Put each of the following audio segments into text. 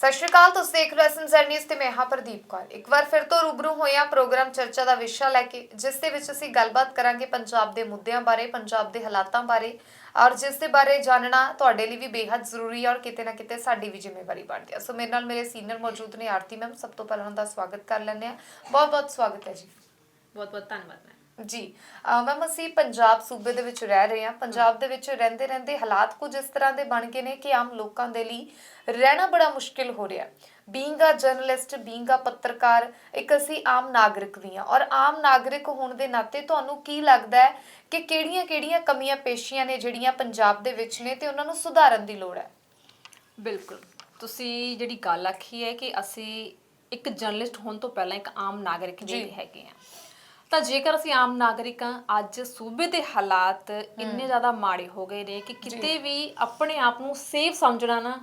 ਸਤਿ ਸ਼੍ਰੀ ਅਕਾਲ, ਤੁਸੀਂ ਦੇਖ ਰਹੇ ਹੋ ਐਸਐਮਜ਼ੈਡ ਨਿਊਜ਼ ਤੇ ਮੈਂ ਹਾਂ ਪ੍ਰਦੀਪ ਕੌਰ। ਇੱਕ ਵਾਰ ਫਿਰ ਤੋਂ ਰੂਬਰੂ ਹੋਇਆ ਪ੍ਰੋਗਰਾਮ ਚਰਚਾ ਦਾ ਵਿਸ਼ਾ ਲੈ ਕੇ, ਜਿਸ ਦੇ ਵਿੱਚ ਅਸੀਂ ਗੱਲਬਾਤ ਕਰਾਂਗੇ ਪੰਜਾਬ ਦੇ ਮੁੱਦਿਆਂ ਬਾਰੇ, ਪੰਜਾਬ ਦੇ ਹਾਲਾਤਾਂ ਬਾਰੇ, ਔਰ ਜਿਸ ਦੇ ਬਾਰੇ ਜਾਣਨਾ ਤੁਹਾਡੇ ਲਈ ਵੀ ਬੇहद ਜ਼ਰੂਰੀ ਹੈ ਔਰ ਕਿਤੇ ਨਾ ਕਿਤੇ ਸਾਡੀ ਵੀ ਜ਼ਿੰਮੇਵਾਰੀ ਬਣਦੀ ਹੈ। ਸੋ ਮੇਰੇ ਨਾਲ ਮੇਰੇ ਸੀਨੀਅਰ ਮੌਜੂਦ ਨੇ ਆਰਤੀ ਮੈਮ, ਸਭ ਤੋਂ ਪਹਿਲਾਂ ਉਹਨਾਂ ਦਾ ਸਵਾਗਤ ਕਰ ਲੈਂਦੇ ਹਾਂ। ਬਹੁਤ ਬਹੁਤ ਸਵਾਗਤ ਹੈ ਜੀ। ਬਹੁਤ ਬਹੁਤ ਧੰਨਵਾਦ ਮੈਮ। ਜੀ ਮੈਮ ਅਸੀਂ ਪੰਜਾਬ ਸੂਬੇ ਦੇ ਵਿੱਚ ਰਹਿ ਰਹੇ ਹਾਂ। ਪੰਜਾਬ ਦੇ ਵਿੱਚ ਰਹਿੰਦੇ ਰਹਿੰਦੇ ਹਾਲਾਤ ਕੁਝ ਇਸ ਤਰ੍ਹਾਂ ਦੇ ਬਣ ਗਏ ਨੇ ਕਿ ਆਮ ਲੋਕਾਂ ਦੇ ਲਈ ਰਹਿਣਾ ਬੜਾ ਮੁਸ਼ਕਿਲ ਹੋ ਰਿਹਾ being a journalist being a ਪੱਤਰਕਾਰ ਇੱਕ ਅਸੀਂ ਆਮ ਨਾਗਰਿਕ ਵੀ ਹਾਂ ਔਰ ਆਮ ਨਾਗਰਿਕ ਹੋਣ ਦੇ ਨਾਤੇ ਤੁਹਾਨੂੰ ਕੀ ਲੱਗਦਾ ਹੈ ਕਿ ਕਿਹੜੀਆਂ-ਕਿਹੜੀਆਂ ਕਮੀਆਂ ਪੇਸ਼ੀਆਂ ਨੇ ਜਿਹੜੀਆਂ ਪੰਜਾਬ ਦੇ ਵਿੱਚ ਨੇ ਤੇ ਉਹਨਾਂ ਨੂੰ ਸੁਧਾਰਨ ਦੀ ਲੋੜ ਹੈ? ਬਿਲਕੁਲ। ਤੁਸੀਂ ਜਿਹੜੀ ਗੱਲ ਆਖੀ ਹੈ ਕਿ ਅਸੀਂ ਇੱਕ ਜਰਨਲਿਸਟ ਹੋਣ ਤੋਂ ਪਹਿਲਾਂ ਇੱਕ ਆਮ ਨਾਗਰਿਕ ਜੀ। ਜਿਹੜੇ ਹੈਗੇ ਆ ਤਾਂ ਜੇਕਰ ਅਸੀਂ ਆਮ ਨਾਗਰਿਕਾਂ ਅੱਜ ਸੂਬੇ ਦੇ ਹਾਲਾਤ ਇੰਨੇ ਜ਼ਿਆਦਾ ਮਾੜੇ ਹੋ ਗਏ ਨੇ ਕਿ ਕਿਤੇ ਵੀ ਆਪਣੇ ਆਪ ਨੂੰ ਸੇਫ ਸਮਝਣਾ ਨਾ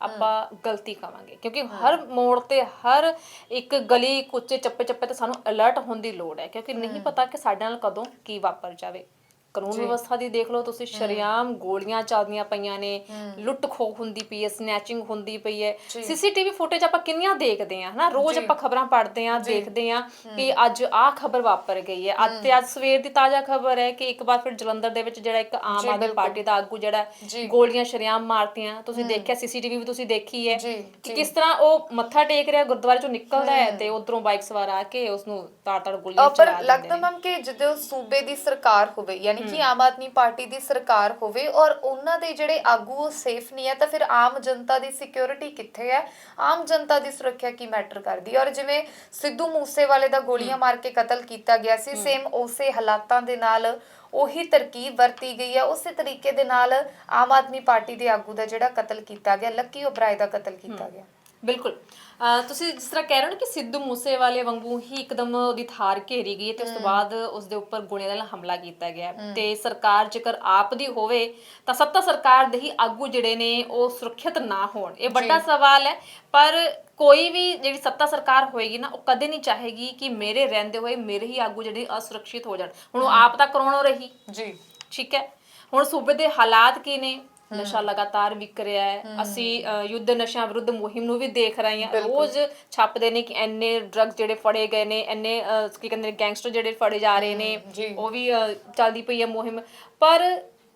ਆਪਾਂ ਗਲਤੀ ਕਵਾਂਗੇ ਕਿਉਂਕਿ ਹਰ ਮੋੜ ਤੇ ਹਰ ਇੱਕ ਗਲੀ ਕੁੱਚੇ ਚੱਪੇ ਚੱਪੇ ਤੇ ਸਾਨੂੰ ਅਲਰਟ ਹੋਣ ਦੀ ਲੋੜ ਹੈ। ਕਿਉਂਕਿ ਨਹੀਂ ਪਤਾ ਕਿ ਸਾਡੇ ਨਾਲ ਕਦੋਂ ਕੀ ਵਾਪਰ ਜਾਵੇ। ਕਾਨੂੰਨ ਵਿਵਸਥਾ ਦੀ ਦੇਖ ਲਓ ਤੁਸੀਂ ਸ਼ਰਿਆਮ ਗੋਲੀਆਂ ਚੱਲਦੀਆਂ ਪਈਆਂ ਨੇ ਲੁੱਟ ਖੋਹ ਹੁੰਦੀ ਪਈ ਹੈ ਸਨੈਚਿੰਗ ਹੁੰਦੀ ਪਈ ਹੈ। ਸੀਸੀਟੀਵੀ ਫੁਟੇਜ ਆਪਾਂ ਕਿੰਨੀਆਂ ਦੇਖਦੇ ਆ ਹਨਾ? ਰੋਜ਼ ਆਪਾਂ ਖਬਰਾਂ ਪੜ੍ਹਦੇ ਆ ਦੇਖਦੇ ਆ ਕਿ ਅੱਜ ਆਹ ਖਬਰ ਵਾਪਰ ਗਈ ਹੈ। ਅੱਜ ਤੇ ਅੱਜ ਸਵੇਰ ਦੀ ਤਾਜ਼ਾ ਖਬਰ ਹੈ ਕਿ ਇੱਕ ਵਾਰ ਫਿਰ ਜਲੰਧਰ ਦੇ ਵਿੱਚ ਜਿਹੜਾ ਇੱਕ ਆਮ ਆਦਮੀ ਪਾਰਟੀ ਦਾ ਆਗੂ ਜਿਹੜਾ। ਗੋਲੀਆਂ ਸ਼ਰਿਆਮ ਮਾਰਤੀਆਂ ਤੁਸੀਂ ਦੇਖਿਆ ਸੀਸੀਟੀਵੀ ਵੀ ਤੁਸੀਂ ਦੇਖੀ ਹੈ ਕਿ ਕਿਸ ਤਰ੍ਹਾਂ ਉਹ ਮੱਥਾ ਟੇਕ ਰਿਹਾ ਗੁਰਦੁਆਰੇ ਚੋਂ ਨਿਕਲਦਾ ਹੈ ਤੇ ਉਧਰੋਂ ਬਾਈਕ ਸਵਾਰ ਆ ਕੇ ਉਸ ਨੂੰ ਤਾੜ ਤਾੜ ਗੋਲੀਆਂ ਪਰ ਚਲਾ ਦਿੰਦੇ ਲੱਗਦਾ ਨੇ। ਮੈਮ ਕਿ ਜਦੋਂ ਸੂਬੇ ਦੀ ਸਰਕਾਰ ਹੋਵੇ ਯਾਨੀ ਕਿ ਆਮ ਆਦਮੀ ਪਾਰਟੀ ਦੀ ਸਰਕਾਰ ਹੋਵੇ ਔਰ ਉਹਨਾਂ ਦੇ ਜਿਹੜੇ ਆਗੂ ਉਹ ਸੇਫ ਨਹੀਂ ਹੈ ਤਾਂ ਫਿਰ ਆਮ ਜਨਤਾ ਦੀ ਸਿਕਿਉਰਿਟੀ ਕਿੱਥੇ ਹੈ? ਆਮ ਜਨਤਾ ਦੀ ਸੁਰੱਖਿਆ ਕੀ ਮੈਟਰ ਕਰਦੀ ਔਰ ਜਿਵੇਂ ਸਿੱਧੂ ਮੂਸੇਵਾਲੇ ਦਾ ਗੋਲੀਆਂ ਮਾਰ ਕੇ ਕਤਲ ਕੀਤਾ ਗਿਆ ਸੀ ਸੇਮ ਉਸੇ ਹਾਲਾਤਾਂ ਦੇ ਨਾਲ ਉਹੀ ਤਰਕੀਬ ਵਰਤੀ ਗਈ ਹੈ। ਉਸੇ ਤਰੀਕੇ ਦੇ ਨਾਲ ਆਮ ਆਦਮੀ ਪਾਰਟੀ ਦੇ ਆਗੂ ਦਾ ਜਿਹੜਾ ਕਤਲ ਕੀਤਾ ਗਿਆ ਲੱਕੀ ਓਬਰਾਏ ਦਾ ਕਤਲ ਕੀਤਾ ਗਿਆ। ਬਿਲਕੁਲ। ਅਹ ਤੁਸੀਂ ਜਿਸ ਤਰ੍ਹਾਂ ਕਹਿ ਰਹੇ ਹੋ ਨਾ ਕਿ ਸਿੱਧੂ ਮੂਸੇਵਾਲੇ ਵਾਂਗੂ ਹੀ ਇੱਕਦਮ ਉਹਦੀ ਥਾਰ ਘੇਰੀ ਗਈ ਹੈ ਤੇ ਉਸ ਤੋਂ ਬਾਅਦ ਉਸ ਦੇ ਉੱਪਰ ਦਾ ਨਾਲ ਹਮਲਾ ਕੀਤਾ ਗਿਆ ਹੈ। ਤੇ ਸਰਕਾਰ ਜੇਕਰ ਆਪ ਦੀ ਹੋਵੇ ਤਾਂ ਸੱਤਾ ਸਰਕਾਰ ਦੇ ਹੀ ਆਗੂ ਜਿਹੜੇ ਨੇ ਉਹ ਸੁਰੱਖਿਅਤ ਨਾ ਹੋਣ। ਇਹ ਵੱਡਾ ਸਵਾਲ ਹੈ ਪਰ ਕੋਈ ਵੀ ਜਿਹੜੀ ਸੱਤਾ ਸਰਕਾਰ ਹੋਏਗੀ ਨਾ ਉਹ ਕਦੇ ਨਹੀਂ ਚਾਹੇਗੀ ਕਿ ਮੇਰੇ ਰਹਿੰਦੇ ਹੋਏ ਮੇਰੇ ਹੀ ਆਗੂ ਜਿਹੜੇ ਅਸੁਰੱਖਿਅਤ ਹੋ ਜਾਣ। ਹੁਣ ਉਹ ਆਪ ਤਾਂ ਕਰੋਨੋ ਰਹੀ। ਜੀ। ਠੀਕ ਹੈ। ਹੁਣ ਸੂਬੇ ਦੇ ਹਾਲਾਤ ਕੀ ਨੇ? ਨਸ਼ਾ ਲਗਾਤਾਰ ਵਿਕ ਰਿਹਾ ਹੈ। ਅਸੀਂ ਯੁੱਧ ਨਸ਼ਾ ਵਿਰੁੱਧ ਮੁਹਿੰਮ ਨੂੰ ਵੀ ਦੇਖ ਰਹੇ ਹਾਂ। ਰੋਜ਼ ਛਾਪਦੇ ਨੇ ਕਿ ਐਨੇ ਡਰੱਗ ਜਿਹੜੇ ਫੜੇ ਗਏ ਨੇ ਐਨੇ ਕੀ ਕਹਿੰਦੇ ਨੇ ਗੈਂਗਸਟਰ ਜਿਹੜੇ ਫੜੇ ਜਾ ਰਹੇ ਨੇ। ਉਹ ਵੀ ਚੱਲਦੀ ਪਈ ਹੈ ਮੁਹਿੰਮ। ਪਰ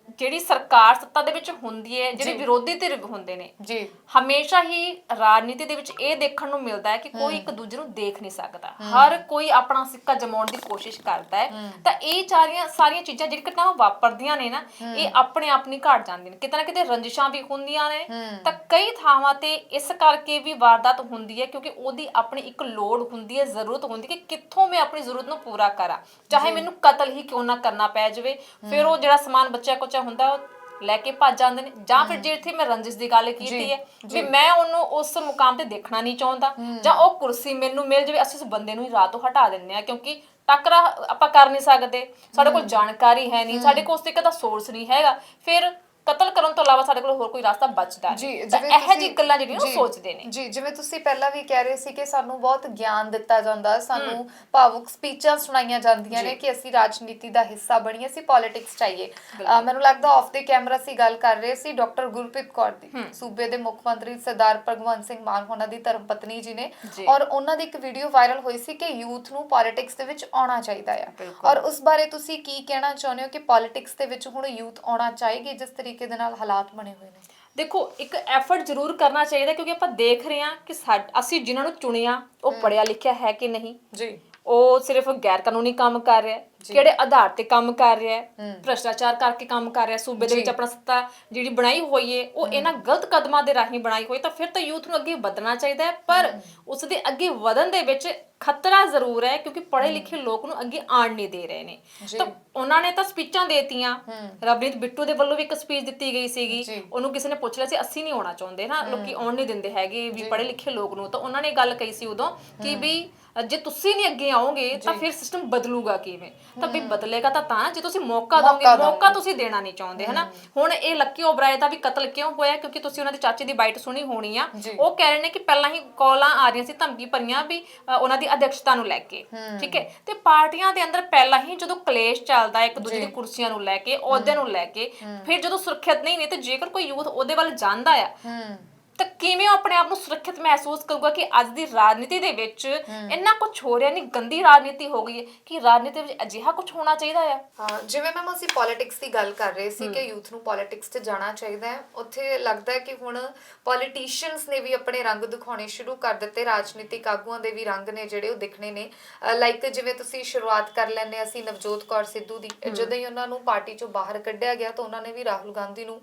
ਜਿਹੜੀ ਸਰਕਾਰ ਸੱਤਾ ਦੇ ਵਿੱਚ ਹੁੰਦੀ ਹੈ ਜਿਹੜੇ ਵਿਰੋਧੀ ਧਿਰ ਹੁੰਦੇ ਨੇ ਜੀ। ਹਮੇਸ਼ਾ ਹੀ ਰਾਜਨੀਤੀ ਦੇ ਵਿੱਚ ਇਹ ਦੇਖਣ ਨੂੰ ਮਿਲਦਾ ਹੈ ਕਿ ਕੋਈ ਇੱਕ ਦੂਜੇ ਨੂੰ ਦੇਖ ਨਹੀਂ ਸਕਦਾ। ਹਰ ਕੋਈ ਆਪਣਾ ਸਿੱਕਾ ਜਮਾਉਣ ਦੀ ਕੋਸ਼ਿਸ਼ ਕਰਦਾ ਹੈ। ਤਾਂ ਇਹ ਸਾਰੀਆਂ ਸਾਰੀਆਂ ਚੀਜ਼ਾਂ ਜਿਹੜੀ ਘਟਨਾਵਾਂ ਵਾਪਰਦੀਆਂ ਨੇ ਨਾ ਇਹ ਆਪਣੇ ਆਪ ਨਹੀਂ ਘਟ ਜਾਂਦੀਆਂ ਨੇ। ਕਿਤੇ ਨਾ ਕਿਤੇ ਰੰਜਿਸ਼ਾਂ ਵੀ ਹੁੰਦੀਆਂ ਨੇ। ਤਾਂ ਕਈ ਥਾਵਾਂ ਤੇ ਇਸ ਕਰਕੇ ਵੀ ਵਾਰਦਾਤ ਹੁੰਦੀ ਹੈ ਕਿਉਂਕਿ ਉਹਦੀ ਆਪਣੀ ਇੱਕ ਲੋੜ ਹੁੰਦੀ ਹੈ ਜ਼ਰੂਰਤ ਹੁੰਦੀ ਹੈ ਕਿ ਕਿੱਥੋਂ ਮੈਂ ਆਪਣੀ ਜ਼ਰੂਰਤ ਨੂੰ ਪੂਰਾ ਕਰਾਂ। ਚਾਹੇ ਮੈਨੂੰ ਕਤਲ ਹੀ ਕਿਉਂ ਨਾ ਕਰਨਾ ਪੈ ਜਾਵੇ ਫਿਰ ਉਹ ਜਿਹੜਾ ਸਮਾਨ ਬੱਚਾ ਹੁੰਦਾ ਉਹ ਲੈ ਕੇ ਭੱਜ ਜਾਂਦੇ ਨੇ। ਜਾਂ ਫਿਰ ਜੇ ਇੱਥੇ ਮੈਂ ਰੰਜਿਸ਼ ਦੀ ਗੱਲ ਕੀਤੀ ਹੈ ਵੀ ਮੈਂ ਉਹਨੂੰ ਉਸ ਮੁਕਾਮ ਤੇ ਦੇਖਣਾ ਨਹੀਂ ਚਾਹੁੰਦਾ ਜਾਂ ਉਹ ਕੁਰਸੀ ਮੈਨੂੰ ਮਿਲ ਜਾਵੇ ਅਸੀਂ ਉਸ ਬੰਦੇ ਨੂੰ ਹੀ ਰਾਹ ਤੋਂ ਹਟਾ ਦਿੰਦੇ ਆ ਕਿਉਂਕਿ ਟੱਕਰਾ ਆਪਾਂ ਕਰ ਨਹੀਂ ਸਕਦੇ। ਸਾਡੇ ਕੋਲ ਜਾਣਕਾਰੀ ਹੈ ਨਹੀਂ ਸਾਡੇ ਕੋਲ ਉਸ ਤਰੀਕੇ ਦਾ ਸੋਰਸ ਨਹੀਂ ਹੈਗਾ। ਫਿਰ ਕਤਲ ਕਰਨ ਤੋਂ ਇਲਾਵਾ ਸਾਡੇ ਕੋਲ ਹੋਰ ਕੋਈ ਰਸਤਾ ਬਚਦਾ ਜੀ ਨਹੀਂ। ਜਿਵੇਂ ਇਹੋ ਤੁਸੀਂ- ਗੱਲਾਂ ਜਿਹੜੀਆਂ ਉਹ ਜੀ, ਸੋਚਦੇ ਨੇ। ਜੀ ਜਿਵੇਂ ਤੁਸੀਂ ਪਹਿਲਾਂ ਵੀ ਕਹਿ ਰਹੇ ਸੀ ਕਿ ਸਾਨੂੰ ਬਹੁਤ ਗਿਆਨ ਦਿੱਤਾ ਜਾਂਦਾ ਸਾਨੂੰ ਭਾਵੁਕ ਸਪੀਚਾਂ ਸੁਣਾਈਆਂ ਜਾਂਦੀਆਂ ਨੇ ਕਿ ਅਸੀਂ ਰਾਜਨੀਤੀ ਦਾ ਹਿੱਸਾ ਬਣੀਏ ਅਸੀਂ ਪੋਲਿਟਿਕਸ ਚਾਹੀਏ। ਮੈਨੂੰ ਲੱਗਦਾ ਆਫ ਦੇ ਕੈਮਰਾ ਸੀ ਗੱਲ ਕਰ ਰਹੇ ਸੀ ਡਾਕਟਰ ਗੁਰਪ੍ਰੀਤ ਕੌਰ ਦੀ। ਸੂਬੇ ਦੇ ਮੁੱਖ ਮੰਤਰੀ ਸਰਦਾਰ ਭਗਵੰਤ ਸਿੰਘ ਮਾਨ ਉਹਨਾਂ ਦੀ ਧਰਮ ਪਤਨੀ ਜੀ ਨੇ। ਜੀ। ਔਰ ਉਹਨਾਂ ਦੀ ਇੱਕ ਵੀਡੀਓ ਵਾਇਰਲ ਹੋਈ ਸੀ ਕਿ ਯੂਥ ਨੂੰ ਪੋਲਿਟਿਕਸ ਦੇ ਵਿੱਚ ਆਉਣਾ ਚਾਹੀਦਾ ਆ। ਔਰ ਉਸ ਬਾਰੇ ਤੁਸੀਂ ਕੀ ਕਹਿਣਾ ਚਾਹੁੰਦੇ ਹੋ ਕਿ ਪੋਲਿਟਿਕਸ ਦੇ ਵਿੱਚ ਹੁਣ ਯੂਥ ਆਉਣਾ ਚਾਹੀਏ ਜਿਸ ਤਰੀਕੇ ਦੇ ਨਾਲ ਹਾਲਾਤ ਬਣੇ ਹੋਏ ਨੇ। ਦੇਖੋ ਇੱਕ ਐਫਰਟ ਜ਼ਰੂਰ ਕਰਨਾ ਚਾਹੀਦਾ ਕਿਉਂਕਿ ਆਪਾਂ ਦੇਖ ਰਹੇ ਹਾਂ ਕਿ ਸਾਡ- ਅਸੀਂ ਜਿਨ੍ਹਾਂ ਨੂੰ ਚੁਣਿਆ ਉਹ ਪੜਿਆ ਲਿਖਿਆ ਹੈ ਕਿ ਨਹੀਂ। ਜੀ। ਉਹ ਸਿਰਫ ਗੈਰ ਕਾਨੂੰਨੀ ਕੰਮ ਕਰ ਰਿਹਾ ਹੈ ਕਿਹੜੇ ਆਧਾਰ ਤੇ ਕੰਮ ਕਰ ਰਿਹਾ ਹੈ ਭ੍ਰਸ਼ਟਾਚਾਰ ਕਰਕੇ ਕੰਮ ਕਰ ਰਿਹਾ ਸੂਬੇ ਦੇ ਵਿੱਚ ਆਪਣਾ ਸੱਤਾ ਜਿਹੜੀ ਬਣਾਈ ਹੋਈ ਏ ਉਹ ਇਹਨਾਂ ਗਲਤ ਕਦਮਾਂ ਦੇ ਰਾਹੀਂ ਬਣਾਈ ਹੋਈ ਤਾਂ ਫਿਰ ਤਾਂ ਯੂਥ ਨੂੰ ਅੱਗੇ ਵਧਣਾ ਚਾਹੀਦਾ ਹੈ ਪਰ ਉਸ ਦੇ ਅੱਗੇ ਵਧਣ ਦੇ ਵਿੱਚ ਖਤਰਾ ਜ਼ਰੂਰ ਹੈ ਕਿਉਂਕਿ ਪੜ੍ਹੇ ਲਿਖੇ ਲੋਕ ਨੂੰ ਅੱਗੇ ਆਣ ਨਹੀਂ ਦੇ ਰਹੇ ਨੇ। ਤਾਂ ਉਹਨਾਂ ਨੇ ਤਾਂ ਸਪੀਚਾਂ ਦੇਤੀਆਂ। ਰਵਨੀਤ ਬਿੱਟੂ ਦੇ ਵੱਲੋਂ ਵੀ ਇੱਕ ਸਪੀਚ ਦਿੱਤੀ ਗਈ ਸੀਗੀ। ਉਹਨੂੰ ਕਿਸੇ ਨੇ ਪੁੱਛ ਲਿਆ ਸੀ ਅਸੀਂ ਨਹੀਂ ਆਉਣਾ ਚਾਹੁੰਦੇ ਨਾ ਲੋਕੀ ਆਉਣ ਨਹੀਂ ਦਿੰਦੇ ਹੈਗੇ ਵੀ ਪੜ੍ਹੇ ਲਿਖੇ ਲੋਕ ਨੂੰ। ਤਾਂ ਉਹਨਾਂ ਨੇ ਗੱਲ ਕਹੀ ਸੀ ਉਦੋਂ ਕਿ ਵੀ ਜੇ ਤੁਸੀਂ ਨਹੀਂ ਅੱਗੇ ਆਓਗੇ ਤਾਂ ਫਿਰ ਸਿਸਟਮ ਬਦਲੂਗਾ ਕਿਵੇਂ? ਤਾਂ ਵੀ ਬਦਲੇਗਾ ਤਾਂ ਤਾਂ ਜੇ ਤੁਸੀਂ ਮੌਕਾ ਦੋਗੇ ਮੌਕਾ ਤੁਸੀਂ ਦੇਣਾ ਨਹੀਂ ਚਾਹੁੰਦੇ ਹਨਾ? ਹੁਣ ਇਹ ਲੱਕੀ ਓਬਰਾਏ ਦਾ ਵੀ ਕਤਲ ਕਿਉਂ ਹੋਇਆ? ਕਿਉਂਕਿ ਤੁਸੀਂ ਉਹਨਾਂ ਦੇ ਚਾਚੇ ਦੀ ਬਾਈਟ ਸੁਣੀ ਹੋਣੀ ਆ। ਉਹ ਕਹਿ ਰਹੇ ਨੇ ਕਿ ਪਹਿਲਾਂ ਹੀ ਕਾਲਾਂ ਆ ਰਹੀਆਂ ਸੀ ਧਮਕੀ ਭਰੀਆਂ ਵੀ ਉਹਨਾਂ ਦੀ ਅਧਿਕਸ਼ਤਾ ਨੂੰ ਲੈ ਕੇ ਠੀਕ ਹੈ? ਤੇ ਪਾਰਟੀਆਂ ਦੇ ਅੰਦਰ ਪਹਿਲਾਂ ਹੀ ਜਦੋਂ ਕਲੇਸ਼ ਚੱਲਦਾ ਇੱਕ ਦੂਜੇ ਦੀ ਕੁਰਸੀਆਂ ਨੂੰ ਲੈ ਕੇ ਅਹੁਦੇ ਨੂੰ ਲੈ ਕੇ ਫਿਰ ਜਦੋਂ ਸੁਰੱਖਿਅਤ ਨਹੀਂ ਨੇ ਤੇ ਜੇਕਰ ਕੋਈ ਯੂਥ ਉਹਦੇ ਵੱਲ ਜਾਂਦਾ ਆ ਹੂੰ ਤਾਂ ਕਿਵੇਂ ਉਹ ਆਪਣੇ ਆਪ ਨੂੰ ਸੁਰੱਖਿਅਤ ਮਹਿਸੂਸ ਕਰੂਗਾ ਕਿ ਅੱਜ ਦੀ ਰਾਜਨੀਤੀ ਦੇ ਵਿੱਚ ਇੰਨਾ ਕੁਝ ਹੋ ਰਿਹਾ ਨਹੀਂ ਗੰਦੀ ਰਾਜਨੀਤੀ ਹੋ ਗਈ ਹੈ ਕਿ ਰਾਜਨੀਤੀ ਵਿੱਚ ਅਜਿਹਾ ਕੁਝ ਹੋਣਾ ਚਾਹੀਦਾ ਆ? ਹਾਂ ਜਿਵੇਂ ਮੈਮ ਅਸੀਂ ਪੋਲਿਟਿਕਸ ਦੀ ਗੱਲ ਕਰ ਰਹੇ ਸੀ ਕਿ ਯੂਥ ਨੂੰ ਪੋਲਿਟਿਕਸ 'ਚ ਜਾਣਾ ਚਾਹੀਦਾ ਹੈ। ਉੱਥੇ ਲੱਗਦਾ ਹੈ ਕਿ ਹੁਣ ਪੋਲੀਟੀਸ਼ੀਅਨਸ ਨੇ ਵੀ ਆਪਣੇ ਰੰਗ ਦਿਖਾਉਣੇ ਸ਼ੁਰੂ ਕਰ ਦਿੱਤੇ ਰਾਜਨੀਤਿਕ ਆਗੂਆਂ ਦੇ ਵੀ ਰੰਗ ਨੇ ਜਿਹੜੇ ਉਹ ਦਿਖਣੇ ਨੇ। ਲਾਈਕ ਜਿਵੇਂ ਤੁਸੀਂ ਸ਼ੁਰੂਆਤ ਕਰ ਲੈਂਦੇ ਅਸੀਂ ਨਵਜੋਤ ਕੌਰ ਸਿੱਧੂ ਦੀ ਜਦੋਂ ਹੀ ਉਹਨਾਂ ਨੂੰ ਪਾਰਟੀ 'ਚੋਂ ਬਾਹਰ ਕੱਢਿਆ ਗਿਆ ਤਾਂ ਉਹਨਾਂ ਨੇ ਵੀ ਰਾਹੁਲ ਗਾਂਧੀ ਨੂੰ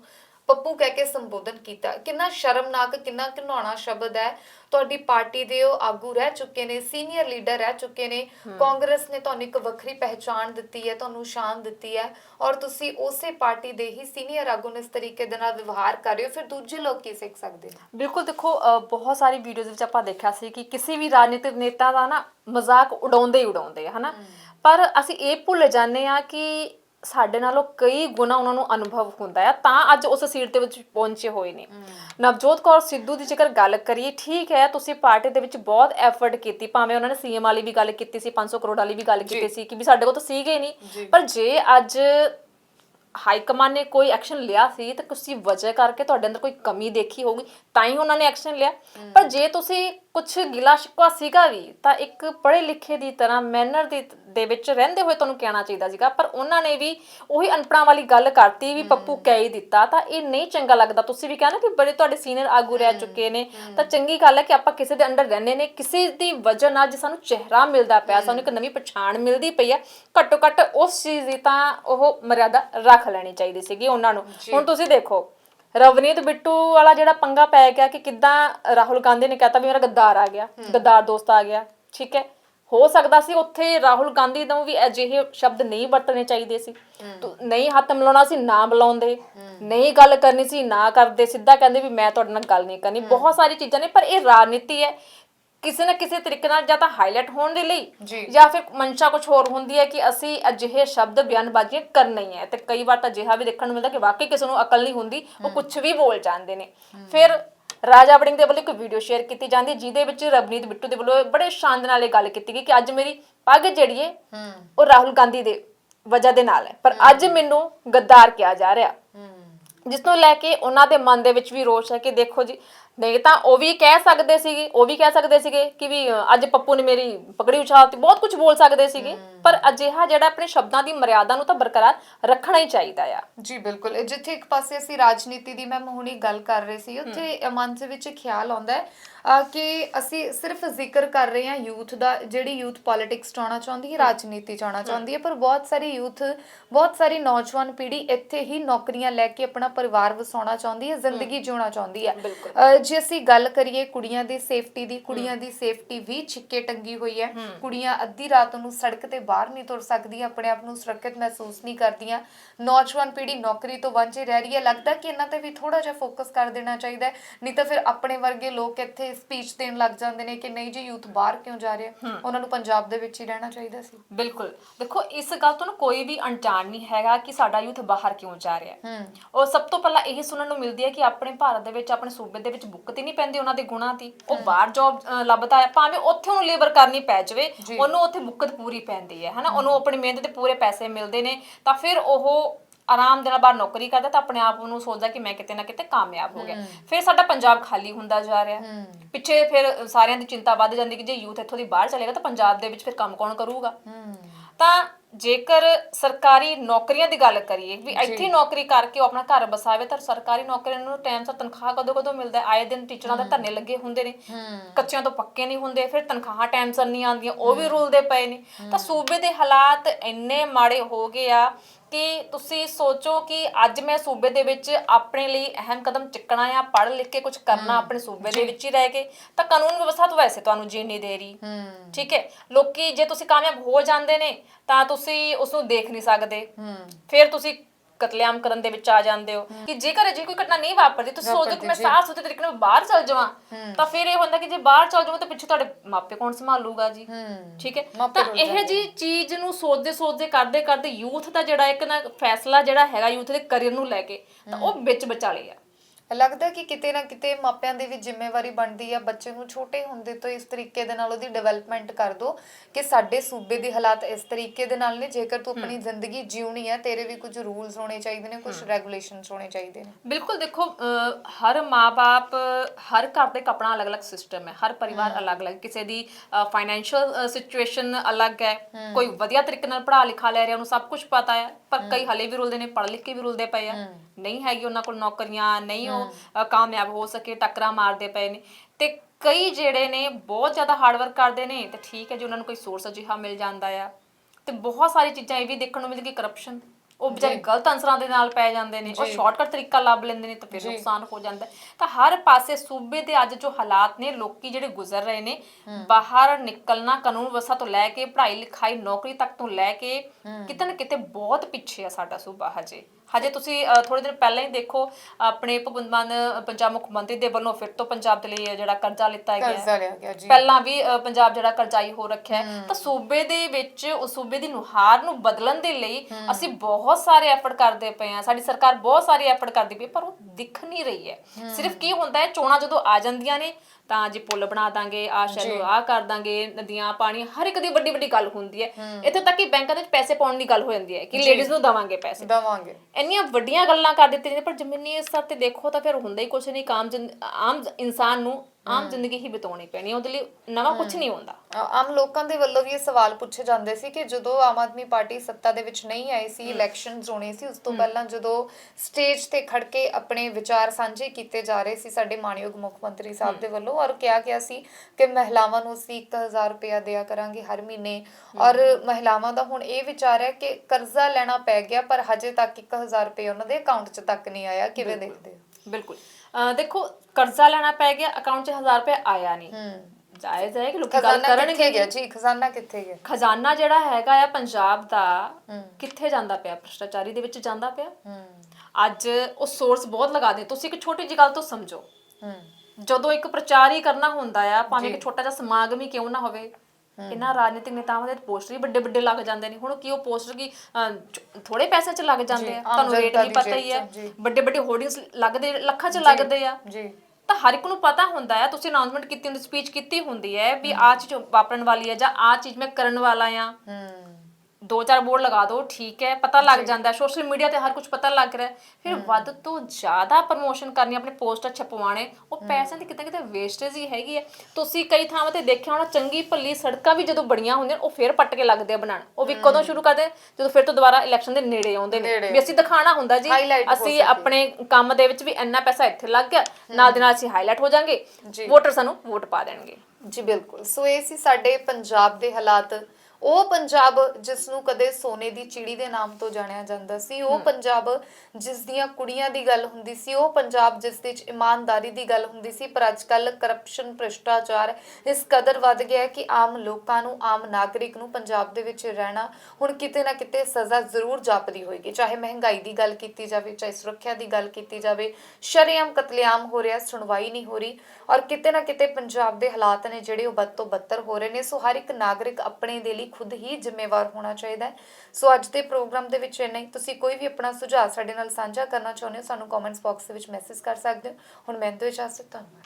ਪੱਪੂ ਕਹਿ ਕੇ ਸੰਬੋਧਨ ਕੀਤਾ ਕਿੰਨਾ ਸ਼ਰਮਨਾਕ ਕਿੰਨਾ ਘਿਨਾਉਣਾ ਸ਼ਬਦ ਹੈ। ਤੁਹਾਡੀ ਪਾਰਟੀ ਦੇ ਉਹ ਆਗੂ ਰਹਿ ਚੁੱਕੇ ਨੇ ਸੀਨੀਅਰ ਲੀਡਰ ਰਹਿ ਚੁੱਕੇ ਨੇ। ਕਾਂਗਰਸ ਨੇ ਤੁਹਾਨੂੰ ਇੱਕ ਵੱਖਰੀ ਪਹਿਚਾਣ ਦਿੱਤੀ ਹੈ ਤੁਹਾਨੂੰ ਸ਼ਾਨ ਦਿੱਤੀ ਹੈ ਔਰ ਤੁਸੀਂ ਉਸੇ ਪਾਰਟੀ ਦੇ ਹੀ ਸੀਨੀਅਰ ਆਗੂ ਨੂੰ ਇਸ ਤਰੀਕੇ ਦੇ ਨਾਲ ਵਿਵਹਾਰ ਕਰ ਰਹੇ ਹੋ ਫਿਰ ਦੂਜੇ ਲੋਕ ਕੀ ਸਿੱਖ ਸਕਦੇ ਨੇ? ਬਿਲਕੁਲ ਦੇਖੋ ਬਹੁਤ ਸਾਰੀ ਵੀਡੀਓਜ਼ ਵਿੱਚ ਆਪਾਂ ਦੇਖਿਆ ਸੀ ਕਿ ਕਿਸੇ ਵੀ ਰਾਜਨੀਤਿਕ ਨੇਤਾ ਦਾ ਨਾ ਮਜ਼ਾਕ ਉਡਾਉਂਦੇ ਹੀ ਉਡਾਉਂਦੇ ਹਨਾ? ਪਰ ਅਸੀਂ ਇਹ ਭੁੱਲ ਜਾਂਦੇ ਆ ਕਿ ਸਾਡੇ ਨਾਲੋਂ ਕਈ ਗੁਣਾ ਉਹਨਾਂ ਨੂੰ ਅਨੁਭਵ ਹੁੰਦਾ ਆ ਤਾਂ ਅੱਜ ਉਸ ਸੀਟ ਦੇ ਵਿੱਚ ਪਹੁੰਚੇ ਹੋਏ ਨੇ। ਨਵਜੋਤ ਕੌਰ ਸਿੱਧੂ ਦੀ ਜੇਕਰ ਗੱਲ ਕਰੀਏ ਠੀਕ ਹੈ ਤੁਸੀਂ ਪਾਰਟੀ ਦੇ ਵਿੱਚ ਬਹੁਤ ਐਫਰਟ ਕੀਤੀ ਭਾਵੇਂ ਉਹਨਾਂ ਨੇ ਸੀਐਮ ਵਾਲੀ ਵੀ ਗੱਲ ਕੀਤੀ ਸੀ 500 ਕਰੋੜ ਵਾਲੀ ਵੀ ਗੱਲ ਕੀਤੀ ਸੀ ਕਿ ਵੀ ਸਾਡੇ ਕੋਲ ਤਾਂ ਸੀਗੇ ਹੀ ਨਹੀਂ। ਪਰ ਜੇ ਅੱਜ ਹਾਈ ਕਮਾਂਡ ਨੇ ਕੋਈ ਐਕਸ਼ਨ ਲਿਆ ਸੀ ਤਾਂ ਕਿਸੇ ਵਜ੍ਹਾ ਕਰਕੇ ਤੁਹਾਡੇ ਅੰਦਰ ਕੋਈ ਕਮੀ ਦੇਖੀ ਹੋਊਗੀ ਤਾਂ ਹੀ ਉਹਨਾਂ ਨੇ ਐਕਸ਼ਨ ਲਿਆ। ਪਰ ਜੇ ਤੁਸੀਂ ਕੁਝ ਗਿਲਾ ਸ਼ਿਕਵਾ ਸੀਗਾ ਵੀ ਤਾਂ ਇੱਕ ਪੜ੍ਹੇ ਲਿਖੇ ਦੀ ਤਰ੍ਹਾਂ ਮੈਨਰ ਦੇ ਦੇ ਵਿੱਚ ਰਹਿੰਦੇ ਹੋਏ ਤੁਹਾਨੂੰ ਕਹਿਣਾ ਚਾਹੀਦਾ ਸੀਗਾ ਪਰ ਉਹਨਾਂ ਨੇ ਵੀ ਉਹੀ ਅਨਪੜਾਂ ਵਾਲੀ ਗੱਲ ਕਰਤੀ ਵੀ ਪੱਪੂ ਕਹਿ ਹੀ ਦਿੱਤਾ ਤਾਂ ਇਹ ਨਹੀਂ ਚੰਗਾ ਲੱਗਦਾ। ਤੁਸੀਂ ਵੀ ਕਹਿੰਦੇ ਕਿ ਬੜੇ ਤੁਹਾਡੇ ਸੀਨੀਅਰ ਆਗੂ ਰਹਿ ਚੁੱਕੇ ਨੇ ਤਾਂ ਚੰਗੀ ਗੱਲ ਹੈ ਕਿ ਆਪਾਂ ਕਿਸੇ ਦੇ ਅੰਡਰ ਰਹਿੰਦੇ ਨੇ ਕਿਸੇ ਦੀ ਵਜ੍ਹਾ ਨਾਲ ਜੇ ਸਾਨੂੰ ਚਿਹਰਾ ਮਿਲਦਾ ਪਿਆ ਸਾਨੂੰ ਇੱਕ ਨਵੀਂ ਪਛਾਣ ਮਿਲਦੀ ਪਈ ਆ ਘੱਟੋ ਘੱਟ ਉਸ ਚੀਜ਼ ਦੀ ਤਾਂ ਉਹ ਮਰਿਆਦਾ ਰੱਖ ਲੈਣੀ ਚਾਹੀਦੀ ਸੀਗੀ ਉਹਨਾਂ ਨੂੰ। ਹੁਣ ਤੁਸੀਂ ਦੇਖੋ ਰਵਨੀਤ ਬਿੱਟੂ ਵਾਲਾ ਜਿਹੜਾ ਪੰਗਾ ਪੈ ਗਿਆ ਕਿ ਕਿੱਦਾਂ ਰਾਹੁਲ ਗਾਂਧੀ ਨੇ ਕਹਤਾ ਵੀ ਮੇਰਾ ਗੱਦਾਰ ਆ ਗਿਆ ਗੱਦਾਰ ਦੋਸਤ ਆ ਗਿਆ ਠੀਕ ਹੈ? ਹੋ ਸਕਦਾ ਸੀ ਉੱਥੇ ਰਾਹੁਲ ਗਾਂਧੀ ਨੂੰ ਵੀ ਅਜਿਹੇ ਸ਼ਬਦ ਨਹੀਂ ਵਰਤਣੇ ਚਾਹੀਦੇ ਸੀ। ਤੋ ਨਹੀਂ ਹੱਥ ਮਿਲਾਉਣਾ ਸੀ ਨਾ ਮਿਲਾਉਂਦੇ ਨਹੀਂ ਗੱਲ ਕਰਨੀ ਸੀ ਨਾ ਕਰਦੇ। ਸਿੱਧਾ ਕਹਿੰਦੇ ਵੀ ਮੈਂ ਤੁਹਾਡੇ ਨਾਲ ਗੱਲ ਨਹੀਂ ਕਰਨੀ। ਬਹੁਤ ਸਾਰੀ ਚੀਜ਼ਾਂ ਨੇ ਪਰ ਇਹ ਰਾਜਨੀਤੀ ਹੈ। ਕਿਸੇ ਨਾ ਕਿਸੇ ਤਰੀਕੇ ਨਾਲ ਜਾਂ ਤਾਂ ਹਾਈਲਾਈਟ ਹੋਣ ਦੇ ਲਈ ਜੀ। ਜਾਂ ਫਿਰ ਮਨਸ਼ਾ ਕੁਝ ਹੋਰ ਹੁੰਦੀ ਹੈ ਕਿ ਅਸੀਂ ਅਜਿਹੇ ਸ਼ਬਦ ਬਿਆਨਬਾਜ਼ੀਆਂ ਕਰਨਾ ਹੀ ਹੈ ਤੇ ਕਈ ਵਾਰ ਤਾਂ ਅਜਿਹਾ ਵੀ ਦੇਖਣ ਨੂੰ ਮਿਲਦਾ ਕਿ ਵਾਕਈ ਕਿਸੇ ਨੂੰ ਅਕਲ ਨਹੀਂ ਹੁੰਦੀ ਉਹ ਕੁਝ ਵੀ ਬੋਲ ਜਾਂਦੇ ਨੇ। ਫਿਰ ਰਾਜਾ ਵੜਿੰਗ ਦੇ ਵੱਲੋਂ ਇੱਕ ਵੀਡੀਓ ਸ਼ੇਅਰ ਕੀਤੀ ਜਾਂਦੀ ਹੈ, ਜਿਹਦੇ ਵਿੱਚ ਰਵਨੀਤ ਬਿੱਟੂ ਦੇ ਵੱਲੋਂ ਬੜੇ ਸ਼ਾਨ ਨਾਲ ਇਹ ਗੱਲ ਕੀਤੀ ਗਈ ਕਿ ਅੱਜ ਮੇਰੀ ਪੱਗ ਜਿਹੜੀ ਹੈ ਹੂੰ। ਉਹ ਰਾਹੁਲ ਗਾਂਧੀ ਦੇ ਵਜ੍ਹਾ ਦੇ ਨਾਲ ਹੈ। ਪਰ ਅੱਜ ਮੈਨੂੰ ਗੱਦਾਰ ਕਿਹਾ ਜਾ ਰਿਹਾ। ਹੂੰ। ਜਿਸ ਨੂੰ ਲੈ ਕੇ ਉਹਨਾਂ ਦੇ ਮਨ ਦੇ ਵਿੱਚ ਵੀ ਰੋਸ਼ ਹੈ ਕਿ ਦੇਖੋ ਜੀ ਨਹੀਂ ਤਾਂ ਉਹ ਵੀ ਕਹਿ ਸਕਦੇ ਸੀਗੇ ਉਹ ਵੀ ਕਹਿ ਸਕਦੇ ਸੀਗੇ ਕਿ ਵੀ ਅ, ਅੱਜ ਪੱਪੂ ਨੇ ਮੇਰੀ ਪਕੜੀ ਉਛਾਲਤੀ। ਬਹੁਤ ਕੁਝ ਬੋਲ ਸਕਦੇ ਸੀਗੇ ਪਰ ਅਜਿਹਾ ਜਿਹੜਾ ਆਪਣੇ ਸ਼ਬਦਾਂ ਦੀ ਮਰਿਆਦਾ ਨੂੰ ਤਾਂ ਬਰਕਰਾਰ ਰੱਖਣਾ ਹੀ ਚਾਹੀਦਾ ਆ। ਜੀ ਬਿਲਕੁਲ। ਇਹ ਜਿੱਥੇ ਇੱਕ ਪਾਸੇ ਅਸੀਂ ਰਾਜਨੀਤੀ ਦੀ ਮੈਂ ਹੁਣੀ ਗੱਲ ਕਰ ਰਹੀ ਸੀ ਉੱਥੇ ਮਨ ਦੇ ਵਿੱਚ ਖਿਆਲ ਆਉਂਦਾ ਹੈ ਕਿ ਅਸੀਂ ਸਿਰਫ ਜ਼ਿਕਰ ਕਰ ਰਹੇ ਹਾਂ ਯੂਥ ਦਾ ਜਿਹੜੀ ਯੂਥ ਪੋਲਿਟਿਕਸ ਚ ਆਉਣਾ ਚਾਹੁੰਦੀ ਹੈ ਰਾਜਨੀਤੀ ਚ ਆਉਣਾ ਚਾਹੁੰਦੀ ਹੈ ਪਰ ਬਹੁਤ ਸਾਰੀ ਯੂਥ ਬਹੁਤ ਸਾਰੀ ਨੌਜਵਾਨ ਪੀੜ੍ਹੀ ਇੱਥੇ ਹੀ ਨੌਕਰੀਆਂ ਲੈ ਕੇ ਆਪਣਾ ਪਰਿਵਾਰ ਵਸਾਉਣਾ ਚਾਹੁੰਦੀ ਹੈ ਜ਼ਿੰਦਗੀ ਜਿਉਣਾ ਚਾਹੁੰਦੀ ਹੈ। ਜੇ ਅਸੀਂ ਗੱਲ ਕਰੀਏ ਕੁੜੀਆਂ ਦੀ ਸੇਫਟੀ ਦੀ ਕੁੜੀਆਂ ਦੀ ਸੇਫਟੀ ਵੀ ਛਿੱਕੇ ਟੰਗੀ ਹੋਈ ਹੈ। ਕੁੜੀਆਂ ਅੱਧੀ ਰਾਤ ਨੂੰ ਸੜਕ ਤੇ ਬਾਹਰ ਨਹੀਂ ਤੁਰ ਸਕਦੀਆਂ ਆਪਣੇ ਆਪ ਨੂੰ ਸੁਰੱਖਿਅਤ ਮਹਿਸੂਸ ਨਹੀਂ ਕਰਦੀਆਂ। ਨੌਜਵਾਨ ਪੀੜ੍ਹੀ ਨੌਕਰੀ ਤੋਂ ਵਾਂਝੇ ਰਹਿ ਰਹੀ ਹੈ। ਲੱਗਦਾ ਕਿ ਇਹਨਾਂ ਤੇ ਵੀ ਥੋੜਾ ਜਿਹਾ ਫੋਕਸ ਕਰ ਦੇਣਾ ਚਾਹੀਦਾ ਹੈ ਨਹੀਂ ਤਾਂ ਫਿਰ ਆਪਣੇ ਵਰਗੇ ਲੋਕ ਇੱਥੇ ਸਪੀਚ ਦੇਣ ਲੱਗ ਜਾਂਦੇ ਨੇ ਕਿ ਨਹੀਂ ਜੀ ਯੂਥ ਬਾਹਰ ਕਿਉਂ ਜਾ ਰਿਹਾ ਉਹਨਾਂ ਨੂੰ ਪੰਜਾਬ ਦੇ ਵਿੱਚ ਹੀ ਰਹਿਣਾ ਚਾਹੀਦਾ ਸੀ। ਬਿਲਕੁਲ। ਦੇਖੋ ਇਸ ਗੱਲ ਤੋਂ ਕੋਈ ਵੀ ਅਣਜਾਣ ਨਹੀਂ ਹੈਗਾ ਕਿ ਸਾਡਾ ਯੂਥ ਬਾਹਰ ਕਿਉਂ ਜਾ ਰਿਹਾ ਉਹ ਸਭ ਤੋਂ ਪਹਿਲਾਂ ਇਹ ਸੁਣਨ ਨੂੰ ਮਿਲਦੀ ਹੈ ਕਿ ਆਪਣੇ ਭਾਰਤ ਦੇ ਵਿੱਚ ਆਪਣੇ ਸੂਬੇ ਦੇ ਵਿੱਚ ਬੁੱਕਤ ਹੀ ਨਹੀਂ ਪੈਂਦੀ ਉਹਨਾਂ ਦੇ ਗੁਣਾਂ ਦੀ। ਉਹ ਬਾਹਰ ਜੌਬ ਲੱਭਦਾ ਹੈ। ਭਾਵੇਂ ਉੱਥੇ ਉਹਨੂੰ ਲੇਬਰ ਕਰਨੀ ਪੈ ਜਾਵੇ ਉਹਨੂੰ ਉੱਥੇ ਬੁੱਕਤ ਪੂਰੀ ਪੈਂਦੀ ਹੈ ਹਨਾ? ਉਹਨੂੰ ਆਪਣੀ ਮਿਹਨਤ ਦੇ ਪੂਰੇ ਪੈਸੇ ਮਿਲਦੇ ਨੇ। ਤਾਂ ਫਿਰ ਉਹ ਆਰਾਮ ਦੇ ਨਾਲ ਬਾਹਰ ਨੌਕਰੀ ਕਰਦਾ ਤਾਂ ਆਪਣੇ ਆਪ ਨੂੰ ਸੋਚਦਾ ਕਿ ਮੈਂ ਕਿਤੇ ਨਾ ਕਿਤੇ ਕਾਮਯਾਬ ਹੋ ਗਿਆ। ਫਿਰ ਸਾਡਾ ਪੰਜਾਬ ਖਾਲੀ ਹੁੰਦਾ ਜਾ ਰਿਹਾ। ਪਿੱਛੇ ਫਿਰ ਸਾਰਿਆਂ ਦੀ ਚਿੰਤਾ ਵੱਧ ਜਾਂਦੀ ਕਿ ਜੇ ਯੂਥ ਇੱਥੋਂ ਦੀ ਬਾਹਰ ਚਲੇਗਾ ਤਾਂ ਪੰਜਾਬ ਦੇ ਵਿੱਚ ਫਿਰ ਕੰਮ ਕੌਣ ਕਰੂਗਾ? ਤਾਂ ਜੇਕਰ ਸਰਕਾਰੀ ਨੌਕਰੀਆਂ ਦੀ ਗੱਲ ਕਰੀਏ ਵੀ ਇੱਥੇ ਨੌਕਰੀ ਕਰਕੇ ਉਹ ਆਪਣਾ ਘਰ ਬਸਾਵੇ ਤਾਂ ਸਰਕਾਰੀ ਨੌਕਰੀਆਂ ਨੂੰ ਟਾਈਮ ਸਿਰ ਤਨਖਾਹ ਕਦੋਂ ਕਦੋਂ ਮਿਲਦਾ ਹੈ? ਆਏ ਦਿਨ ਟੀਚਰਾਂ ਦੇ ਧਰਨੇ ਲੱਗੇ ਹੁੰਦੇ ਨੇ। ਕੱਚਿਆਂ ਤੋਂ ਪੱਕੇ ਨਹੀਂ ਹੁੰਦੇ ਫਿਰ ਤਨਖਾਹਾਂ ਟਾਈਮ ਸਿਰ ਨਹੀਂ ਆਉਂਦੀਆਂ ਉਹ ਵੀ ਰੁਲਦੇ ਪਏ ਨੇ। ਤਾਂ ਸੂਬੇ ਦੇ ਹਾਲਾਤ ਇੰਨੇ ਮਾੜੇ ਹੋ ਗਏ ਆ ਕਿ ਤੁਸੀਂ ਸੋਚੋ ਕਿ ਅੱਜ ਮੈਂ ਸੂਬੇ ਦੇ ਵਿੱਚ ਆਪਣੇ ਲਈ ਅਹਿਮ ਕਦਮ ਚੁੱਕਣਾ ਆ ਪੜ੍ਹ ਲਿਖ ਕੇ ਕੁਝ ਕਰਨਾ ਆਪਣੇ ਸੂਬੇ ਦੇ ਵਿੱਚ ਹੀ ਰਹਿ ਕੇ ਤਾਂ ਕਾਨੂੰਨ ਵਿਵਸਥਾ ਤਾਂ ਵੈਸੇ ਤੁਹਾਨੂੰ ਜੀਣ ਨਹੀਂ ਦੇ ਰਹੀ। ਠੀਕ ਹੈ। ਲੋਕੀ ਜੇ ਤੁਸੀਂ ਕਾਮਯਾਬ ਹੋ ਜਾਂਦੇ ਨੇ ਤਾਂ ਤੁਸੀਂ ਉਸ ਨੂੰ ਦੇਖ ਨਹੀਂ ਸਕਦੇ ਫਿਰ ਤੁਸੀਂ ਕਤਲੇਆਮ ਕਰਨ ਦੇ ਵਿੱਚ ਆ ਜਾਂਦੇ ਹੋ। ਕਿ ਜੇਕਰ ਅਜੇ ਕੋਈ ਘਟਨਾ ਨਹੀਂ ਵਾਪਰਦੀ ਤੁਸੀਂ ਸੋਚਦੇ ਕਿ ਮੈਂ ਸਾਫ਼ ਸੁਥਰੇ ਤਰੀਕੇ ਨਾਲ ਬਾਹਰ ਚਲ ਜਾਵਾਂ ਤਾਂ ਫਿਰ ਇਹ ਹੁੰਦਾ ਕਿ ਜੇ ਬਾਹਰ ਚਲ ਜਾਵਾਂ ਤਾਂ ਪਿੱਛੇ ਤੁਹਾਡੇ ਮਾਪੇ ਕੌਣ ਸੰਭਾਲੂਗਾ ਜੀ? ਠੀਕ ਹੈ? ਤਾਂ ਇਹ ਜੀ ਚੀਜ਼ ਨੂੰ ਸੋਚਦੇ ਸੋਚਦੇ ਕਰਦੇ ਕਰਦੇ ਯੂਥ ਦਾ ਜਿਹੜਾ ਇੱਕ ਨਾ ਫੈਸਲਾ ਜਿਹੜਾ ਹੈਗਾ ਯੂਥ ਦੇ ਕਰੀਅਰ ਨੂੰ ਲੈ ਕੇ ਤਾਂ ਉਹ ਵਿੱਚ ਵਿਚਾਲੇ ਆ। ਲੱਗਦਾ ਕਿ ਕਿਤੇ ਨਾ ਕਿਤੇ ਮਾਪਿਆਂ ਦੀ ਵੀ ਜ਼ਿੰਮੇਵਾਰੀ ਬਣਦੀ ਆ ਬੱਚੇ ਨੂੰ ਛੋਟੇ ਹੁੰਦੇ ਤੋਂ ਇਸ ਤਰੀਕੇ ਦੇ ਨਾਲ ਉਹਦੀ ਡਿਵੈਲਪਮੈਂਟ ਕਰ ਦੋ ਕਿ ਸਾਡੇ ਸੂਬੇ ਦੇ ਹਾਲਾਤ ਇਸ ਤਰੀਕੇ ਦੇ ਨਾਲ ਨੇ ਜੇਕਰ ਤੂੰ ਆਪਣੀ ਜ਼ਿੰਦਗੀ ਜਿਉਣੀ ਹੈ ਤੇਰੇ ਵੀ ਕੁਝ ਰੂਲਸ ਹੋਣੇ ਚਾਹੀਦੇ ਨੇ ਕੁਝ ਰੈਗੂਲੇਸ਼ਨਸ ਹੋਣੇ ਚਾਹੀਦੇ ਨੇ। ਬਿਲਕੁਲ ਦੇਖੋ ਅਹ, ਹਰ ਮਾਪੇ ਹਰ ਘਰ ਦਾ ਆਪਣਾ ਅਲੱਗ-ਅਲੱਗ ਸਿਸਟਮ ਹੈ ਹਰ ਪਰਿਵਾਰ ਅਲੱਗ-ਅਲੱਗ ਕਿਸੇ ਦੀ ਫਾਈਨੈਂਸ਼ੀਅਲ ਸਿਚੁਏਸ਼ਨ ਅਲੱਗ ਹੈ ਕੋਈ ਵਧੀਆ ਤਰੀਕੇ ਨਾਲ ਪੜ੍ਹਾ ਲਿਖਾ ਲੈ ਰਿਹਾ ਉਹਨੂੰ ਸਭ ਕੁਝ ਪਤਾ ਹੈ ਪਰ ਕਈ ਹਲੇ ਵੀ ਰੁਲਦੇ ਨੇ ਪੜ੍ਹ ਲਿਖ ਕੇ ਵੀ ਰੁਲਦੇ ਪਏ ਆ। ਨਹੀਂ ਹੈਗੀ ਉਹਨਾਂ ਕੋਲ ਨੌਕਰੀਆਂ ਨਹੀਂ ਅਹ, ਕਾਮਯਾਬ ਹੋ ਸਕੇ ਟੱਕਰਾਂ ਮਾਰਦੇ ਪਏ ਨੇ। ਤੇ ਕਈ ਜਿਹੜੇ ਨੇ ਬਹੁਤ ਜ਼ਿਆਦਾ ਹਾਰਡ ਵਰਕ ਕਰਦੇ ਨੇ ਤੇ ਠੀਕ ਹੈ ਜੀ ਉਹਨਾਂ ਨੂੰ ਕੋਈ ਸੋਰਸ ਅਜਿਹਾ ਮਿਲ ਜਾਂਦਾ ਆ। ਤੇ ਬਹੁਤ ਸਾਰੀ ਚੀਜ਼ਾਂ ਇਹ ਵੀ ਦੇਖਣ ਨੂੰ ਮਿਲਦੀ ਕਿ ਕਰਪਸ਼ਨ ਉਹ ਵਿਚਾਰੇ ਗਲਤ ਅਨਸਰਾਂ ਦੇ ਨਾਲ ਪੈ ਜਾਂਦੇ ਨੇ ਉਹ ਸ਼ਾਰਟਕਟ ਤਰੀਕਾ ਲੱਭ ਲੈਂਦੇ ਨੇ ਤਾਂ ਫਿਰ ਨੁਕਸਾਨ ਹੋ ਜਾਂਦਾ। ਹੈ। ਤਾਂ ਹਰ ਪਾਸੇ ਸੂਬੇ ਦੇ ਅੱਜ ਜੋ ਹਾਲਾਤ ਨੇ ਲੋਕੀ ਜਿਹੜੇ ਗੁਜ਼ਰ ਰਹੇ ਨੇ ਬਾਹਰ ਨਿਕਲਣਾ ਕਾਨੂੰਨ ਵਿਵਸਥਾ ਤੋਂ ਲੈ ਕੇ ਪੜ੍ਹਾਈ ਲਿਖਾਈ ਨੌਕਰੀ ਤੱਕ ਤੋਂ ਲੈ ਕੇ ਕਿਤੇ ਨਾ ਕਿਤੇ ਬਹੁਤ ਪਿੱਛੇ ਆ ਸਾਡਾ ਸੂਬਾ ਹਜੇ। ਹਜੇ ਤੁਸੀਂ ਥੋੜੇ ਦਿਨ ਪਹਿਲਾਂ ਹੀ ਦੇਖੋ ਆਪਣੇ ਭਗਵੰਤ ਮਾਨ ਪੰਜਾਬ ਮੁੱਖ ਮੰਤਰੀ ਦੇ ਵੱਲੋਂ ਫਿਰ ਤੋਂ ਪੰਜਾਬ ਦੇ ਲਈ ਜਿਹੜਾ ਕਰਜ਼ਾ ਲਿੱਤਾ ਗਿਆ। ਕਰਜ਼ਾ ਲਿਆ ਗਿਆ ਜੀ। ਪਹਿਲਾਂ ਵੀ ਪੰਜਾਬ ਜਿਹੜਾ ਕਰਜ਼ਾਈ ਹੋ ਰੱਖਿਆ ਤਾਂ ਸੂਬੇ ਦੇ ਵਿੱਚ ਉਸ ਸੂਬੇ ਦੀ ਨੁਹਾਰ ਨੂੰ ਬਦਲਣ ਦੇ ਲਈ ਅਸੀਂ ਬਹੁਤ ਸਾਰੇ ਐਫਰਟ ਕਰਦੇ ਪਏ ਆ ਸਾਡੀ ਸਰਕਾਰ ਬਹੁਤ ਸਾਰੇ ਐਫਰਟ ਕਰਦੀ ਪਈ ਪਰ ਉਹ ਦਿਖ ਨਹੀਂ ਰਹੀ ਹੈ। ਸਿਰਫ ਕੀ ਹੁੰਦਾ ਹੈ ਚੋਣਾਂ ਜਦੋਂ ਆ ਜਾਂਦੀਆਂ ਨੇ ਤਾਂ ਜੀ ਪੁੱਲ ਬਣਾ ਦਾਂਗੇ ਆ ਸ਼ਹਿਰ ਨੂੰ ਆ ਕਰ ਦਾਂਗੇ ਨਦੀਆਂ ਪਾਣੀ ਹਰ ਇੱਕ ਦੀ ਵੱਡੀ ਵੱਡੀ ਗੱਲ ਹੁੰਦੀ ਹੈ। ਇੱਥੇ ਤੱਕ ਕਿ ਬੈਂਕਾਂ ਦੇ ਵਿੱਚ ਪੈਸੇ ਪਾਉਣ ਦੀ ਗੱਲ ਹੋ ਜਾਂਦੀ ਹੈ ਕਿ ਲੇਡੀਜ਼ ਨੂੰ ਦਵਾਂਗੇ ਪੈਸੇ। ਦਵਾਂਗੇ। ਇੰਨੀਆਂ ਵੱਡੀਆਂ ਗੱਲਾਂ ਕਰ ਦਿੱਤੀਆਂ ਪਰ ਜ਼ਮੀਨੀ ਸਤਰ ਤੇ ਦੇਖੋ ਤਾਂ ਫਿਰ ਹੁੰਦਾ ਹੀ ਕੁਝ ਨਹੀਂ ਕਾਮ ਆਮ ਇਨਸਾਨ ਨੂੰ ਆਮ ਜ਼ਿੰਦਗੀ ਹੀ ਬਿਤਾਉਣੀ ਪੈਣੀ ਹੈ ਉਹਦੇ ਲਈ ਨਵਾਂ ਕੁਝ ਨਹੀਂ ਹੁੰਦਾ। ਅ- ਆਮ ਲੋਕਾਂ ਦੇ ਵੱਲੋਂ ਵੀ ਇਹ ਸਵਾਲ ਪੁੱਛੇ ਜਾਂਦੇ ਸੀ ਕਿ ਜਦੋਂ ਆਮ ਆਦਮੀ ਪਾਰਟੀ ਸੱਤਾ ਦੇ ਵਿੱਚ ਨਹੀਂ ਆਈ ਸੀ ਇਲੈਕਸ਼ਨਸ ਹੋਣੇ ਸੀ ਉਸ ਤੋਂ ਪਹਿਲਾਂ ਜਦੋਂ ਸਟੇਜ ਤੇ ਖੜ ਕੇ ਆਪਣੇ ਵਿਚਾਰ ਸਾਂਝੇ ਕੀਤੇ ਜਾ ਰਹੇ ਸੀ ਸਾਡੇ ਮਾਨਯੋਗ ਮੁੱਖ ਮੰਤਰੀ ਸਾਹਿਬ ਦੇ ਵੱਲੋਂ ਔਰ ਕਿਹਾ ਗਿਆ ਸੀ ਕਿ ਮਹਿਲਾਵਾਂ ਨੂੰ ਅਸੀਂ 1000 ਰੁਪਇਆ ਦਿਆ ਕਰਾਂਗੇ ਹਰ ਮਹੀਨੇ। ਔਰ ਮਹਿਲਾਵਾਂ ਦਾ ਹੁਣ ਇਹ ਵਿਚਾਰ ਹੈ ਕਿ ਕਰਜ਼ਾ ਲੈਣਾ ਪੈ ਗਿਆ ਪਰ ਹਜੇ ਤੱਕ 1000 ਰੁਪਏ ਉਹਨਾਂ ਦੇ ਅਕਾਊਂਟ 'ਚ ਤੱਕ ਨਹੀਂ ਆਇਆ। ਕਿਵੇਂ ਦੇਖਦੇ ਹੋ? ਬਿਲਕੁਲ। ਅਹ ਦੇਖੋ ਕਰਜ਼ਾ ਲੈਣਾ ਪੈ ਗਿਆ ਅਕਾਊਂਟ 'ਚ 1000 ਰੁਪਏ ਆਇਆ ਨਹੀਂ ਹੂੰ। ਜਾਇਜ਼ ਹੈ ਕਿ ਲੋਕੀ ਗੱਲ ਖਜ਼ਾਨਾ ਕਰਨਗੇ। ਕਿੱਥੇ ਗਿਆ? ਜੀ ਖਜ਼ਾਨਾ ਕਿੱਥੇ ਗਿਆ? ਖਜ਼ਾਨਾ ਜਿਹੜਾ ਹੈਗਾ ਆ ਪੰਜਾਬ ਦਾ ਕਿੱਥੇ ਜਾਂਦਾ ਪਿਆ? ਭ੍ਰਿਸ਼ਟਾਚਾਰੀ ਦੇ ਵਿੱਚ ਜਾਂਦਾ ਪਿਆ। ਹੂੰ। ਅੱਜ ਉਹ ਸੋਰਸ ਬਹੁਤ ਲਗਾਦੇ ਤੁਸੀਂ ਇੱਕ ਛੋਟੀ ਜਿਹੀ ਗੱਲ ਤੋਂ ਸਮਝੋ। ਹੂੰ। ਜਦੋਂ ਇੱਕ ਪ੍ਰਚਾਰ ਹੀ ਕਰਨਾ ਹੁੰਦਾ ਆ ਭਾਵੇਂ ਇੱਕ ਛੋਟਾ ਜਿਹਾ ਸਮਾਗਮ ਹੀ ਕਿਉਂ ਨਾ ਹੋਵੇ। ਇਹਨਾਂ ਰਾਜਨੀਤਿਕ ਨੇਤਾਵਾਂ ਦੇ ਪੋਸਟਰ ਹੀ ਵੱਡੇ ਵੱਡੇ ਲੱਗ ਜਾਂਦੇ ਨੇ। ਹੁਣ ਕੀ ਉਹ ਪੋਸਟਰ ਕੀ ਥੋੜੇ ਪੈਸੇ ਚ ਲੱਗ ਜਾਂਦੇ ਆ? ਤੁਹਾਨੂੰ ਰੇਟ ਵੀ ਪਤਾ ਹੀ ਜੀ। ਵੱਡੇ ਵੱਡੇ ਹੋਰਡਿੰਗਸ ਲੱਗਦੇ ਲੱਖਾਂ ਚ ਲੱਗਦੇ ਆ। ਜੀ। ਤਾਂ ਹਰ ਇੱਕ ਨੂੰ ਪਤਾ ਹੁੰਦਾ ਹੈ ਤੁਸੀਂ ਅਨਾਉਂਸਮੈਂਟ ਕੀਤੀ ਹੁੰਦੀ ਸਪੀਚ ਕੀਤੀ ਹੁੰਦੀ ਹੈ ਵੀ ਆਹ ਚੀਜ਼ ਵਾਪਰਨ ਵਾਲੀ ਹੈ ਜਾਂ ਆਹ ਚੀਜ਼ ਮੈਂ ਕਰਨ ਵਾਲਾ ਆ। ਹੂੰ। ਦੋ ਚਾਰ ਬੋਰਡ ਲਗਾ ਦਿਓ ਠੀਕ ਹੈ ਪਤਾ ਲੱਗ ਜਾਂਦਾ ਹੈ ਸੋਸ਼ਲ ਮੀਡੀਆ ਤੇ ਹਰ ਕੁਝ ਪਤਾ ਲੱਗ ਰਿਹਾ। ਹੈ ਫਿਰ ਵੱਧ ਤੋਂ ਜ਼ਿਆਦਾ ਪ੍ਰਮੋਸ਼ਨ ਕਰਨੀ ਆਪਣੇ ਪੋਸਟਰ ਛਪਵਾਣੇ ਉਹ ਪੈਸਿਆਂ ਦੀ ਕਿਤੇ ਕਿਤੇ ਵੇਸਟੇਜ ਹੀ ਹੈਗੀ ਹੈ। ਤੁਸੀਂ ਕਈ ਥਾਵਾਂ ਤੇ ਦੇਖਿਆ ਹੋਣਾ ਚੰਗੀ ਭੱਲੀ ਸੜਕਾਂ ਵੀ ਜਦੋਂ ਬੜੀਆਂ ਹੁੰਦੀਆਂ ਉਹ ਫੇਰ ਪੱਟ ਕੇ ਲੱਗਦੇ ਆ ਬਣਾਉਣ। ਉਹ ਵੀ ਕਦੋਂ ਸ਼ੁਰੂ ਕਰਦੇ ਆ? ਜਦੋਂ ਫਿਰ ਤੋਂ ਦੁਬਾਰਾ ਇਲੈਕਸ਼ਨ ਦੇ ਨੇੜੇ ਆਉਂਦੇ ਨੇ। ਨੇੜੇ। ਵੀ ਅਸੀਂ ਦਿਖਾਣਾ ਹੁੰਦਾ ਜੀ Highlight ਹੋ ਅਸੀਂ ਆਪਣੇ ਕੰਮ ਦੇ ਵਿੱਚ ਵੀ ਇੰਨਾ ਪੈਸਾ ਇੱਥੇ ਲੱਗ ਗਿਆ ਨਾਲ ਦੇ ਨਾਲ ਅਸੀਂ ਹਾਈਲਾਈਟ ਹੋ ਜਾਾਂਗੇ। ਜੀ। ਵੋਟਰ ਸਾਨੂੰ ਵੋਟ ਪਾ ਦੇਣਗੇ। ਜੀ ਬਿਲਕੁਲ। ਸੋ ਇਹ ਸੀ ਸਾਡੇ ਪੰਜਾਬ ਦੇ ਹਾਲਾਤ। ਉਹ ਪੰਜਾਬ ਜਿਸ ਨੂੰ ਕਦੇ ਸੋਨੇ ਦੀ ਚਿੜੀ ਦੇ ਨਾਮ ਤੋਂ ਜਾਣਿਆ ਜਾਂਦਾ ਸੀ ਉਹ ਪੰਜਾਬ ਜਿਸ ਦੀਆਂ ਕੁੜੀਆਂ ਦੀ ਗੱਲ ਹੁੰਦੀ ਸੀ ਉਹ ਪੰਜਾਬ ਜਿਸ ਦੇ ਵਿੱਚ ਇਮਾਨਦਾਰੀ ਦੀ ਗੱਲ ਹੁੰਦੀ ਸੀ ਪਰ ਅੱਜਕੱਲ ਕਰਪਸ਼ਨ ਭ੍ਰਿਸ਼ਟਾਚਾਰ ਇਸ ਕਦਰ ਵੱਧ ਗਿਆ ਕਿ ਆਮ ਲੋਕਾਂ ਨੂੰ ਆਮ ਨਾਗਰਿਕ ਨੂੰ ਪੰਜਾਬ ਦੇ ਵਿੱਚ ਰਹਿਣਾ ਹੁਣ ਕਿਤੇ ਨਾ ਕਿਤੇ ਸਜ਼ਾ ਜ਼ਰੂਰ ਜਾਪਦੀ ਹੋਏਗੀ। ਚਾਹੇ ਮਹਿੰਗਾਈ ਦੀ ਗੱਲ ਕੀਤੀ ਜਾਵੇ ਚਾਹੇ ਸੁਰੱਖਿਆ ਦੀ ਗੱਲ ਕੀਤੀ ਜਾਵੇ ਸ਼ਰੇਆਮ ਕਤਲੇਆਮ ਹੋ ਰਿਹਾ ਸੁਣਵਾਈ ਨਹੀਂ ਹੋ ਰਹੀ। ਔਰ ਕਿਤੇ ਨਾ ਕਿਤੇ ਪੰਜਾਬ ਦੇ ਹਾਲਾਤ ਨੇ ਜਿਹੜੇ ਉਹ ਬਦ ਤੋਂ ਬੱਤਰ ਹੋ ਰਹੇ ਨੇ। ਸੋ ਹਰ ਇੱਕ ਨਾਗਰਿਕ ਆਪਣੇ ਦੇ ਲਈ ਖੁਦ ਹੀ ਜ਼ਿੰਮੇਵਾਰ ਹੋਣਾ ਚਾਹੀਦਾ ਹੈ। ਸੋ ਅੱਜ ਦੇ ਪ੍ਰੋਗਰਾਮ ਦੇ ਵਿੱਚ ਇੰਨਾ ਹੀ। ਤੁਸੀਂ ਕੋਈ ਵੀ ਆਪਣਾ ਸੁਝਾਅ ਸਾਡੇ ਨਾਲ ਸਾਂਝਾ ਕਰਨਾ ਚਾਹੁੰਦੇ ਹੋ, ਸਾਨੂੰ ਕਮੈਂਟਸ ਬਾਕਸ ਦੇ ਵਿੱਚ ਮੈਸੇਜ ਕਰ ਸਕਦੇ ਹੋ। ਹੁਣ ਮੈਂ ਤੋਂ ਇਜਾਜ਼ਤ ਧੰਨਵਾਦ।